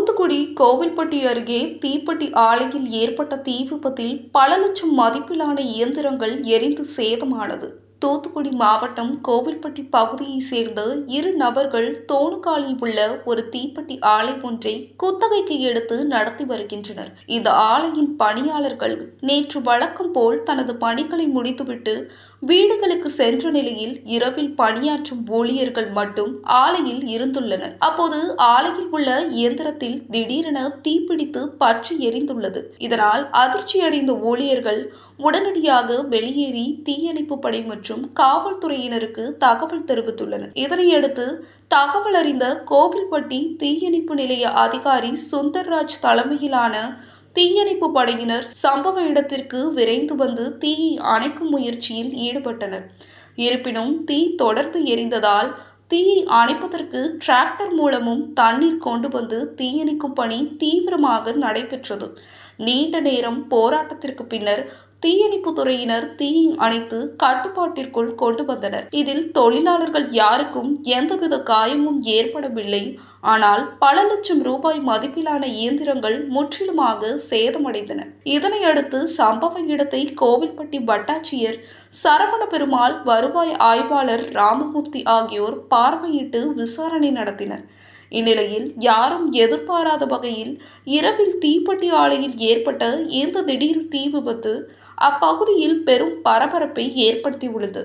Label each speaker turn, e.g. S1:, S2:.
S1: தூத்துக்குடி கோவில்பட்டி அருகே தீப்பெட்டி ஆலையில் ஏற்பட்ட தீ விபத்தில் பல லட்சம் மதிப்பிலான இயந்திரங்கள் எரிந்து சேதமானது. தூத்துக்குடி மாவட்டம் கோவில்பட்டி பகுதியைச் சேர்ந்த இரு நபர்கள் தோணுகாலில் உள்ள ஒரு தீப்பெட்டி ஆலை ஒன்றை குத்தகைக்கு எடுத்து நடத்தி வருகின்றனர். இந்த ஆலையின் பணியாளர்கள் நேற்று வழக்கம் போல் தனது பணிகளை முடித்துவிட்டு வீடுகளுக்கு சென்ற நிலையில் இரவில் பணியாற்றும் ஊழியர்கள் மட்டும் ஆலையில் இருந்துள்ளனர். அப்போது ஆலையில் உள்ள இயந்திரத்தில் திடீரென தீப்பிடித்து பற்றி எரிந்துள்ளது. இதனால் அதிர்ச்சியடைந்த ஊழியர்கள் உடனடியாக வெளியேறி தீயணைப்பு படை மற்றும் காவல்துறையினருக்கு தகவல் தெரிவித்துள்ளனர். இதனையடுத்து தகவல் அறிந்த கோவில்பட்டி தீயணைப்பு நிலைய அதிகாரி சுந்தர்ராஜ் தலைமையிலான தீயணைப்பு படையினர் சம்பவ இடத்திற்கு விரைந்து வந்து தீயை அணைக்கும் முயற்சியில் ஈடுபட்டனர். இருப்பினும் தீ தொடர்ந்து எரிந்ததால் தீயை அணைப்பதற்கு டிராக்டர் மூலமும் தண்ணீர் கொண்டு வந்து தீயணைக்கும் பணி தீவிரமாக நடைபெற்றது. நீண்ட நேரம் போராட்டத்திற்கு பின்னர் தீயணைப்பு துறையினர் தீயை அணைத்து கட்டுப்பாட்டிற்குள் கொண்டு வந்தனர். இதில் தொழிலாளர்கள் யாருக்கும் எந்தவித காயமும் ஏற்படவில்லை. ஆனால் பல லட்சம் ரூபாய் மதிப்பிலான இயந்திரங்கள் முற்றிலுமாக சேதமடைந்தன. இதனையடுத்து சம்பவ இடத்தை கோவில்பட்டி வட்டாட்சியர் சரவண பெருமாள் வருவாய் ஆய்வாளர் ராமமூர்த்தி ஆகியோர் பார்வையிட்டு விசாரணை நடத்தினர். இந்நிலையில் யாரும் எதிர்பாராத வகையில் இரவில் தீப்பெட்டி ஆலையில் ஏற்பட்ட இந்த திடீர் தீ விபத்து அப்பகுதியில் பெரும் பரபரப்பை ஏற்படுத்தியுள்ளது